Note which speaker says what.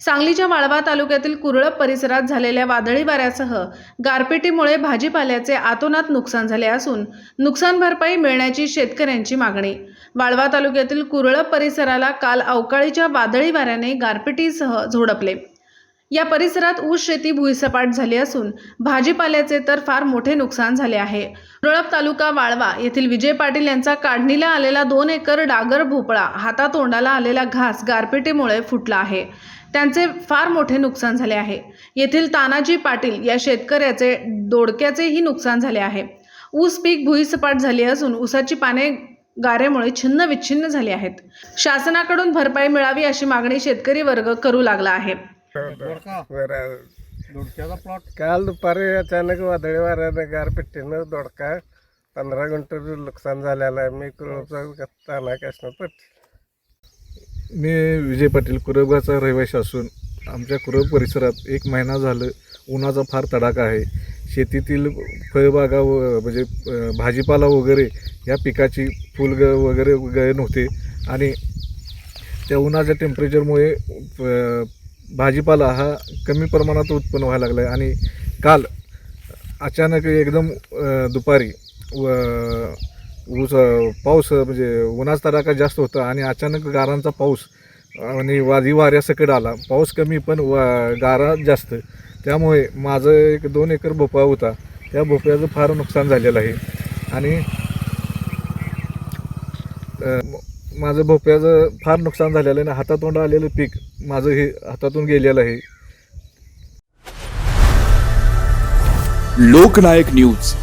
Speaker 1: सांगलीच्या वाळवा तालुक्यातील कुरळप परिसरात झालेल्या वादळी वाऱ्यासह गारपिटीमुळे भाजीपाल्याचे आतोनात नुकसान झाले असून नुकसान भरपाई मिळण्याची शेतकऱ्यांची मागणी. वाळवा तालुक्यातील कुरळप परिसराला काल अवकाळीच्या वादळी वाऱ्याने गारपिटीसह झोडपले. या परिसरात ऊस शेती भुईसपाट झाली असून भाजीपाल्याचे तर फार मोठे नुकसान झाले आहे. रळप तालुका वाळवा येथील विजय पाटील यांचा काढणीला आलेला दोन एकर डागर भोपळा हातातोंडाला आलेला घास गारपिटीमुळे फुटला आहे. त्यांचे फार मोठे नुकसान झाले आहे. येथील तानाजी पाटील या शेतकऱ्याचे दोडक्याचेही नुकसान झाले आहे. ऊस पीक भुईसपाट झाली असून ऊसाची पाने गारेमुळे छिन्न विच्छिन्न झाली आहेत. शासनाकडून भरपाई मिळावी अशी मागणी शेतकरी वर्ग करू लागला आहे.
Speaker 2: काल दुपारी अचानक वादळी वाऱ्यानं गारपिट्टीनं दोडका पंधरा गुंठ नुकसान झालेलं आहे मी कुरवचा ताना पट्टी
Speaker 3: मी विजय पाटील कुरबगाचा रहिवासी असून आमच्या कुरब परिसरात एक महिना झालं उन्हाचा फार तडाखा आहे शेतीतील फळबागा व म्हणजे भाजीपाला वगैरे या पिकाची फुलग वगैरे गळे नव्हते आणि त्या उन्हाच्या टेम्परेचरमुळे भाजीपाला हा कमी प्रमाणात उत्पन्न व्हायला लागला आहे आणि काल अचानक एकदम दुपारी व ऊस पाऊस म्हणजे उन्हाचा तडाखा जास्त होता आणि अचानक गारांचा पाऊस आणि वादी वाऱ्यासकट आला. पाऊस कमी पण वा गारा जास्त. त्यामुळे माझं एक दोन एकर भोपळा होता. त्या भोपळ्याचं फार नुकसान झालेलं आहे. आणि माझं भोपळ्याचं फार नुकसान झालेलं आहे आणि हातातोंड आलेलं पीक माझं हे हातातून गेलेलं आहे.
Speaker 4: लोकनायक न्यूज.